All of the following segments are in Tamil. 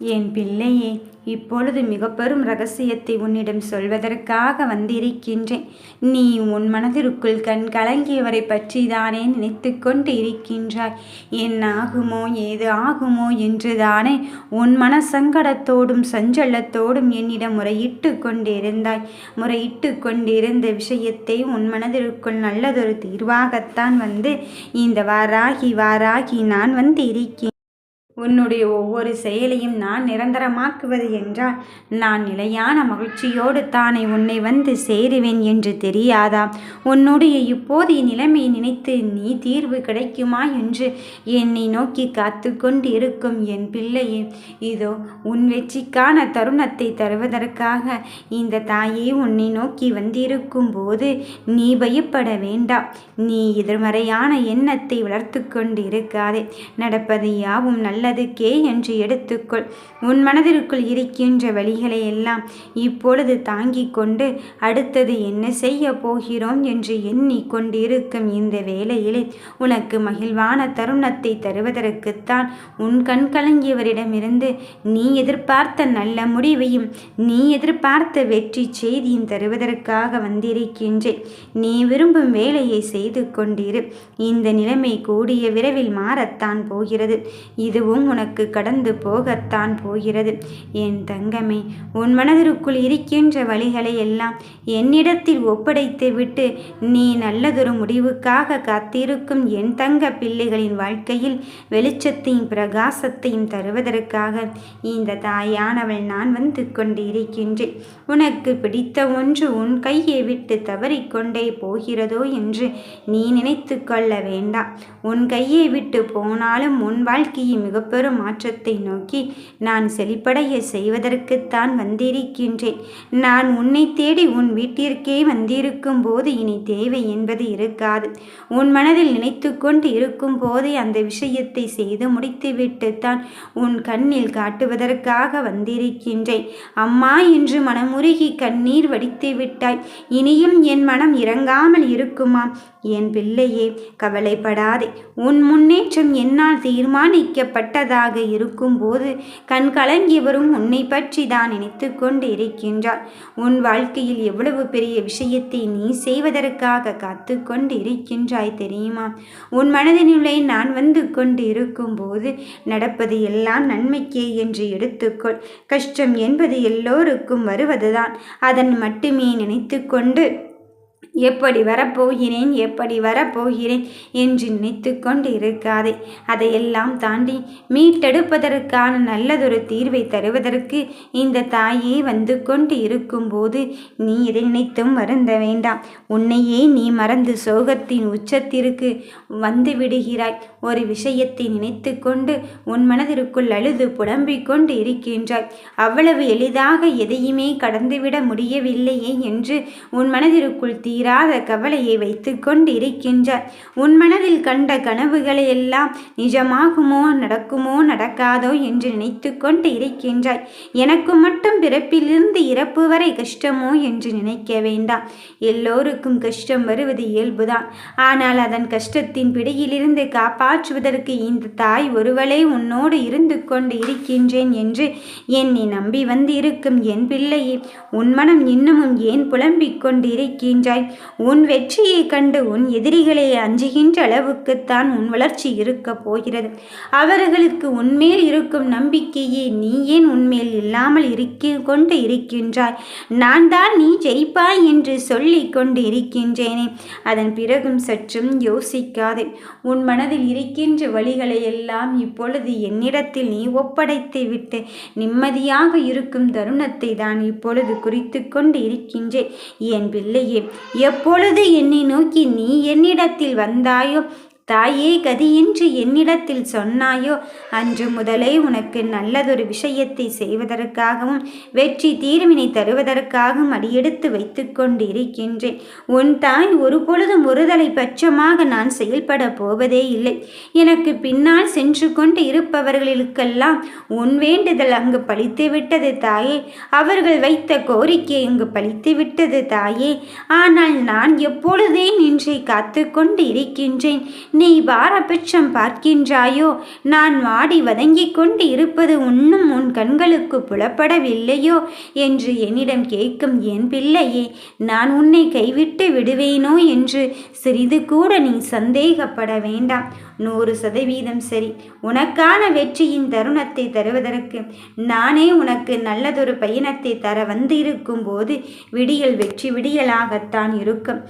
என் பிள்ளையே இப்பொழுது மிக பெரும் ரகசியத்தை உன்னிடம் சொல்வதற்காக வந்திருக்கின்றேன். நீ உன் மனதிற்குள் கண் கலங்கியவரை பற்றி தானே நினைத்து கொண்டு இருக்கின்றாய். என் ஆகுமோ ஏது ஆகுமோ என்று தானே உன் மன சங்கடத்தோடும் சஞ்சலத்தோடும் என்னிடம் முறையிட்டு கொண்டிருந்தாய். முறையிட்டு கொண்டிருந்த விஷயத்தை உன் மனதிற்குள் நல்லதொரு தீர்வாகத்தான் வந்து இந்த வாராகி வாராகி நான் வந்து இருக்கேன் உன்னுடைய ஒவ்வொரு செயலையும் நான் நிரந்தரமாக்குவது என்றால் நான் நிலையான மகிழ்ச்சியோடு தானே உன்னை வந்து சேருவேன் என்று தெரியாதா? உன்னுடைய இப்போதைய நிலைமையை நினைத்து நீ தீர்வு கிடைக்குமா என்று என்னை நோக்கி காத்து கொண்டு இருக்கும் என் பிள்ளையே இதோ உன் வெற்றிக்கான தருணத்தை தருவதற்காக இந்த தாயே உன்னை நோக்கி வந்திருக்கும் போது நீ பயப்பட வேண்டாம் நீ எதிர்மறையான எண்ணத்தை வளர்த்து கொண்டு இருக்காதே நடப்பது யாவும் நல்ல நல்லதுக்கே என்று எடுத்துக்கொள். உன் மனதிற்குள் இருக்கின்ற வழிகளை எல்லாம் இப்பொழுது தாங்கிக் கொண்டு அடுத்தது என்ன செய்ய போகிறோம் என்று எண்ணி கொண்டிருக்கும் இந்த வேளையிலே உனக்கு மகிழ்வான தருணத்தை தருவதற்குத்தான் உன் கண் கலங்கியவரிடமிருந்து நீ எதிர்பார்த்த நல்ல முடிவையும் நீ எதிர்பார்த்த வெற்றி செய்தியும் தருவதற்காக வந்திருக்கின்றேன். நீ விரும்பும் வேலையை செய்து கொண்டிரு. இந்த நிலைமை கூடிய விரைவில் மாறத்தான் போகிறது. இதுவும் அதுவும் உனக்கு கடந்து போகத்தான் போகிறது. என் தங்கமே உன் மனதிற்குள் இருக்கின்ற வழிகளை எல்லாம் என்னிடத்தில் ஒப்படைத்து விட்டு நீ நல்லதொரு முடிவுக்காக காத்திருக்கும் என் தங்க பிள்ளைகளின் வாழ்க்கையில் வெளிச்சத்தையும் பிரகாசத்தையும் தருவதற்காக இந்த தாயானவள் நான் வந்து கொண்டு இருக்கின்றேன் உனக்கு பிடித்த ஒன்று உன் கையை விட்டு தவறிக்கொண்டே போகிறதோ என்று நீ நினைத்து கொள்ள வேண்டாம். உன் கையை விட்டு போனாலும் உன் வாழ்க்கையை மிக பெரும் மாற்றத்தை நோக்கி நான் செழிப்படைய செய்வதற்குத்தான் வந்திருக்கின்றேன். நான் உன்னை தேடி உன் வீட்டிற்கே வந்திருக்கும் போது இனி தேவை என்பது இருக்காது. உன் மனதில் நினைத்து கொண்டு இருக்கும் போதே அந்த விஷயத்தை செய்து முடித்துவிட்டு தான் உன் கண்ணில் காட்டுவதற்காக வந்திருக்கின்றேன். அம்மா என்று மனமுருகி கண்ணீர் வடித்து விட்டாய் இனியும் என் மனம் இறங்காமல் இருக்குமாம். என் பிள்ளையே கவலைப்படாதே. உன் முன்னேற்றம் என்னால் தீர்மானிக்கப்பட்டதாக இருக்கும்போது கண் கலங்கியவரும் உன்னை பற்றி தான் நினைத்து கொண்டு இருக்கின்றார் உன் வாழ்க்கையில் எவ்வளவு பெரிய விஷயத்தை நீ செய்வதற்காக காத்து கொண்டு இருக்கின்றாய் தெரியுமா? உன் மனதினுள்ளே நான் வந்து கொண்டு இருக்கும்போது நடப்பது எல்லாம் நன்மைக்கே என்று எடுத்துக்கொள். கஷ்டம் என்பது எல்லோருக்கும் வருவதுதான். அதன் மட்டுமே நினைத்து கொண்டு எப்படி வரப்போகிறேன் எப்படி வரப்போகிறேன் என்று நினைத்து கொண்டு இருக்காதே அதையெல்லாம் தாண்டி மீட்டெடுப்பதற்கான நல்லதொரு தீர்வை தருவதற்கு இந்த தாயே வந்து கொண்டு இருக்கும்போது நீ இதை நினைத்தும் வருந்த வேண்டாம். உன்னையே நீ மறந்து சோகத்தின் உச்சத்திற்கு வந்து விடுகிறாய். ஒரு விஷயத்தை நினைத்து கொண்டு உன் மனதிற்குள் அழுது புலம்பிக் கொண்டு இருக்கின்றாய் அவ்வளவு எளிதாக எதையுமே கடந்துவிட முடியவில்லையே என்று உன் மனதிற்குள் தீர தீராத கவலையை வைத்து கொண்டிருக்கின்றார். உன் மனதில் கண்ட கனவுகளை எல்லாம் நிஜமாகுமோ நடக்குமோ நடக்காதோ என்று நினைத்து கொண்டு இருக்கின்றாய். எனக்கு மட்டும் பிறப்பிலிருந்து இறப்பு வரை கஷ்டமோ என்று நினைக்க வேண்டாம். எல்லோருக்கும் கஷ்டம் வருவது இயல்புதான். ஆனால் அதன் கஷ்டத்தின் பிடியிலிருந்து காப்பாற்றுவதற்கு இந்த தாய் ஒருவளே உன்னோடு இருந்து கொண்டு இருக்கின்றேன் என்று என்னை நம்பி வந்து இருக்கும் என் பிள்ளையே உன் மனம் இன்னமும் ஏன் புலம்பிக் கொண்டிருக்கின்றாய்? உன் வெற்றியை கண்டு உன் எதிரிகளை அஞ்சுகின்ற அளவுக்குத்தான் உன் வளர்ச்சி இருக்கப் போகிறது. அவர்களுக்கு உன்மேல் இருக்கும் நம்பிக்கையே நீ ஏன் உன்மேல் இல்லாமல் இருக்க கொண்டு இருக்கின்றாய்? நான் தான் நீ ஜெயிப்பாய் என்று சொல்லி கொண்டு இருக்கின்றேனே. அதன் பிறகும் சற்றும் யோசிக்காதே. உன் மனதில் இருக்கின்ற வழிகளை எல்லாம் இப்பொழுது என்னிடத்தில் நீ ஒப்படைத்து விட்டு நிம்மதியாக இருக்கும் தருணத்தை தான் இப்பொழுது குறித்து கொண்டு இருக்கின்றேன் என் பிள்ளையே எப்பொழுது என்னை நோக்கி நீ என்னிடத்தில் வந்தாயோ தாயே கதியின்றி என்னிடத்தில் சொன்னாயோ? அன்று முதலே உனக்கு நல்லதொரு விஷயத்தை செய்வதற்காகவும் வெற்றி தீர்வினை தருவதற்காகவும் அடியெடுத்து வைத்து கொண்டு இருக்கின்றேன் உன் தாய் ஒரு பொழுதும் ஒருதலை பட்சமாக நான் செயல்பட போவதே இல்லை. எனக்கு பின்னால் சென்று கொண்டு இருப்பவர்களுக்கெல்லாம் உன் வேண்டுதல் அங்கு பழித்து விட்டது தாயே. அவர்கள் வைத்த கோரிக்கை அங்கு பழித்து விட்டது தாயே. ஆனால் நான் எப்பொழுதே நின்றை காத்து கொண்டு இருக்கின்றேன். நீ பாரபட்சம் பார்க்கின்றாயோ? நான் வாடி வதங்கிக் கொண்டு இருப்பது உன்னும் உன் கண்களுக்கு புலப்படவில்லையோ? என்று என்னிடம் கேட்கும் என் பிள்ளையே நான் உன்னை கைவிட்டு விடுவேனோ என்று சிறிது கூட நீ சந்தேகப்பட வேண்டாம். நூறு சதவீதம் சரி. உனக்கான வெற்றியின் தருணத்தை தருவதற்கு நானே உனக்கு நல்லதொரு பயணத்தை தர வந்திருக்கும் போது விடியல் வெற்றி விடியலாகத்தான் இருக்கும்.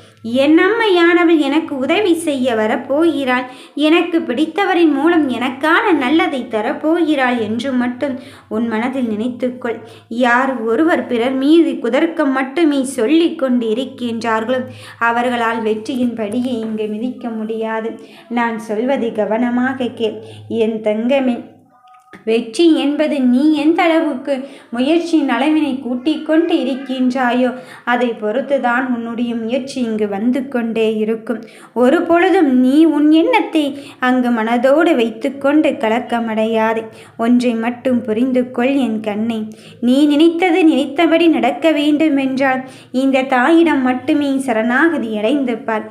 என் அம்மையானவள் எனக்கு உதவி செய்ய வரப்போய் போகிறாள். எனக்கு பிடித்தவரின் மூலம் எனக்கான நல்லதை தரப்போகிறாள் என்று மட்டும் உன் மனதில் நினைத்துக்கொள். யார் ஒருவர் பிறர் மீது குதர்க்கம் மட்டுமே சொல்லி கொண்டு இருக்கின்றார்களோ அவர்களால் வெற்றியின் படியை இங்கு மிதிக்க முடியாது. நான் சொல்வதை கவனமாக கேள். என் தங்கமே வெற்றி என்பது நீ எந்த அளவுக்கு முயற்சியின் அளவினை கூட்டிக் கொண்டு இருக்கின்றாயோ அதை பொறுத்துதான் உன்னுடைய முயற்சி இங்கு வந்து கொண்டே இருக்கும். ஒரு பொழுதும் நீ உன் எண்ணத்தை அங்கு மனதோடு வைத்துக்கொண்டு கலக்கமடையாதே. ஒன்றை மட்டும் புரிந்து கொள் என் கண்ணை. நீ நினைத்தது நினைத்தபடி நடக்க வேண்டும் என்றால் இந்த தாயிடம் மட்டுமே சரணாகதி அடைந்து பார்.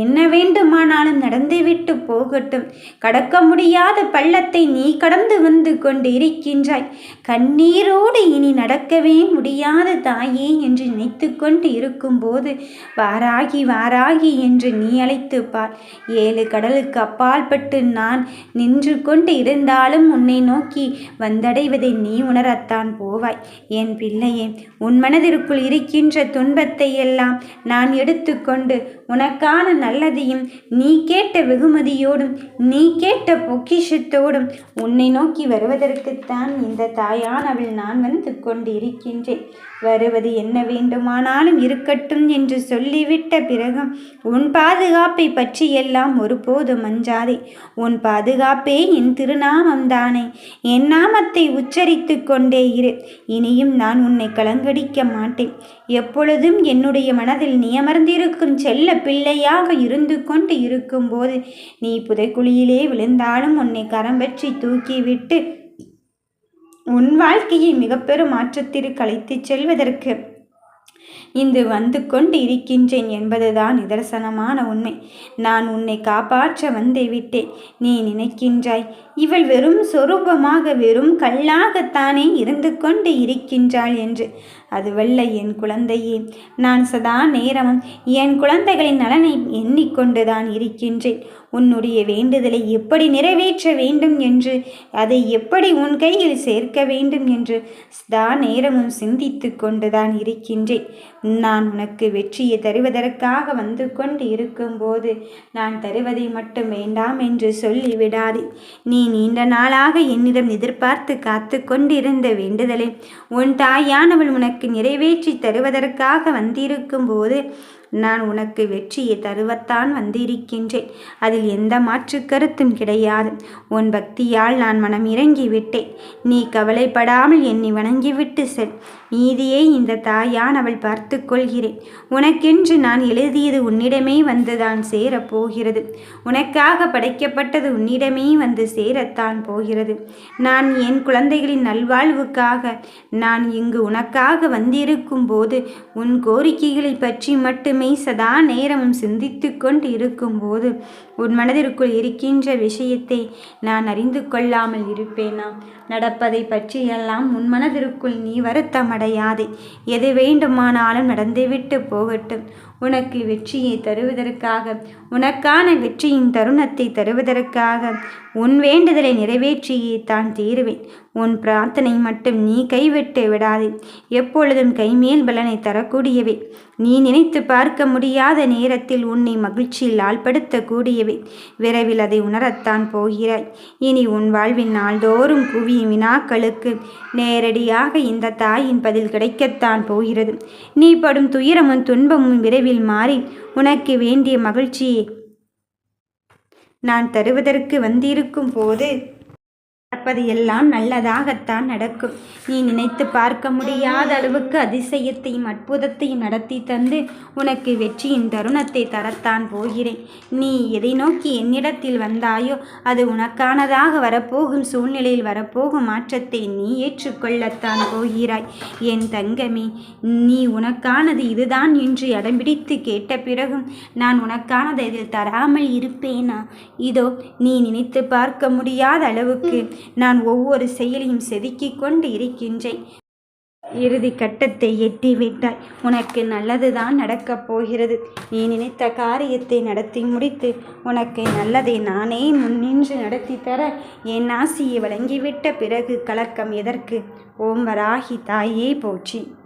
என்ன வேண்டுமானாலும் நடந்துவிட்டு போகட்டும். கடக்க முடியாத பள்ளத்தை நீ கடந்து வந்து கொண்டு இருக்கின்றாய் கண்ணீரோடு இனி நடக்கவே முடியாத தாயே என்று நினைத்து கொண்டு இருக்கும்போது வாராகி வாராகி என்று நீ அழைத்து பார். ஏழு கடலுக்கு அப்பால் பட்டு நான் நின்று கொண்டு இருந்தாலும் உன்னை நோக்கி வந்தடைவதை நீ உணரத்தான் போவாய். என் பிள்ளையே உன் மனதிற்குள் இருக்கின்ற துன்பத்தை எல்லாம் நான் எடுத்துக்கொண்டு உனக்கான நல்லதையும் நீ கேட்ட வெகுமதியோடும் நீ கேட்ட பொக்கிஷத்தோடும் உன்னை நோக்கி வருவதற்குத்தான் இந்த தாயானவள் நான் வந்து கொண்டு இருக்கின்றேன் வருவது என்ன வேண்டுமானாலும் இருக்கட்டும் என்று சொல்லிவிட்ட பிறகும் உன் பாதுகாப்பை பற்றியெல்லாம் ஒருபோதும் மஞ்சாதே உன் பாதுகாப்பே என் திருநாமம் தானே என் நாமத்தை உச்சரித்து கொண்டே இரு. இனியும் நான் உன்னை கலங்கடிக்க மாட்டேன். எப்பொழுதும் என்னுடைய மனதில் நியமர்ந்திருக்கும் செல்ல பிள்ளையாக இருந்து கொண்டு இருக்கும்போது நீ புதைக்குழியிலே விழுந்தாலும் உன்னை கரம் பற்றி தூக்கிவிட்டு உன் வாழ்க்கையை மிக பெரும் மாற்றத்திற்கு அழைத்துச் செல்வதற்கு இன்று வந்து கொண்டு இருக்கின்றேன் என்பதுதான் நிதர்சனமான உண்மை. நான் உன்னை காப்பாற்ற வந்தே விட்டேன் நீ நினைக்கின்றாய் இவள் வெறும் சொரூபமாக வெறும் கல்லாகத்தானே இருந்து கொண்டு இருக்கின்றாள் என்று. அதுவல்ல என் குழந்தையே. நான் சதா நேரமும் என் குழந்தைகளின் நலனை எண்ணிக்கொண்டுதான் இருக்கின்றேன். உன்னுடைய வேண்டுதலை எப்படி நிறைவேற்ற வேண்டும் என்று அதை எப்படி உன் கையில் சேர்க்க வேண்டும் என்று சதா நேரமும் சிந்தித்து கொண்டுதான் இருக்கின்றேன். நான் உனக்கு வெற்றியை தருவதற்காக வந்து கொண்டு இருக்கும்போது நான் தருவதை மட்டும் வேண்டாம் என்று சொல்லிவிடாதே. நீ நீண்ட நாளாக என்னிடம் எதிர்பார்த்து காத்து கொண்டிருந்த வேண்டுதலை உன் தாயானவள் உனக்கு நிறைவேற்றி தருவதற்காக வந்திருக்கும் போது நான் உனக்கு வெற்றியை தருவத்தான் வந்திருக்கின்றேன். அதில் எந்த மாற்று கருத்தும் கிடையாது. உன் பக்தியால் நான் மனம் இறங்கி விட்டேன். நீ கவலைப்படாமல் என்னை வணங்கிவிட்டு செல். நீதியை இந்த தாயான் அவள் பார்த்து கொள்கிறேன். உனக்கென்று நான் எழுதியது உன்னிடமே வந்து தான் சேரப்போகிறது உனக்காக படைக்கப்பட்டது உன்னிடமே வந்து சேரத்தான் போகிறது. நான் என் குழந்தைகளின் நல்வாழ்வுக்காக நான் இங்கு உனக்காக வந்திருக்கும் போது உன் கோரிக்கைகளை பற்றி மட்டும் மட்டுமே சதா நேரமும் சிந்தித்து கொண்டு இருக்கும்போது உன் மனதிற்குள் இருக்கின்ற விஷயத்தை நான் அறிந்து கொள்ளாமல் இருப்பேனா? நடப்பதை பற்றியெல்லாம் உன் மனதிற்குள் நீ வருத்தமடையாதே. எது வேண்டுமானாலும் நடந்துவிட்டு போகட்டும். உனக்கு வெற்றியை தருவதற்காக உனக்கான வெற்றியின் தருணத்தை தருவதற்காக உன் வேண்டுதலை நிறைவேற்றியே தான் தீருவேன். உன் பிரார்த்தனை மட்டும் நீ கைவிட்டு விடாதே. எப்பொழுதும் கைமேல் பலனை தரக்கூடியவை. நீ நினைத்து பார்க்க முடியாத நேரத்தில் உன்னை மகிழ்ச்சியில் ஆள்படுத்தக்கூடியவை. விரைவில் அதை உணரத்தான் போகிறாய். இனி உன் வாழ்வின் நாள்தோறும் குவிய வினாக்களுக்கு நேரடியாக இந்த தாயின் பதில் கிடைக்கத்தான் போகிறது. நீ படும் துயரமும் துன்பமும் விரைவில் மாறி உனக்கு வேண்டிய மகிழ்ச்சியை நான் தருவதற்கு வந்திருக்கும் போது நடப்பது எல்லாம் நல்லதாகத்தான் நடக்கும். நீ நினைத்து பார்க்க முடியாத அளவுக்கு அதிசயத்தையும் அற்புதத்தையும் நடத்தி தந்து உனக்கு வெற்றியின் தருணத்தை தரத்தான் போகிறேன். நீ எதை நோக்கி என்னிடத்தில் வந்தாயோ அது உனக்கானதாக வரப்போகும் சூழ்நிலையில் வரப்போகும் மாற்றத்தை நீ ஏற்றுக்கொள்ளத்தான் போகிறாய். என் தங்கமே நீ உனக்கானது இதுதான் என்று அடம்பிடித்து கேட்ட பிறகும் நான் உனக்கானதை இதில் தராமல் இருப்பேனா? இதோ நீ நினைத்து பார்க்க முடியாத அளவுக்கு நான் ஒவ்வொரு செயலையும் செதுக்கிக் கொண்டு இருக்கின்றேன். இறுதி கட்டத்தை எட்டிவிட்டாய். உனக்கு நல்லதுதான் நடக்கப் போகிறது. நீ நினைத்த காரியத்தை நடத்தி முடித்து உனக்கு நல்லதை நானே முன்னின்று நடத்தி தர என் ஆசியை வழங்கிவிட்ட பிறகு கலக்கம் எதற்கு? ஓம் வராகி தாயே போற்றி.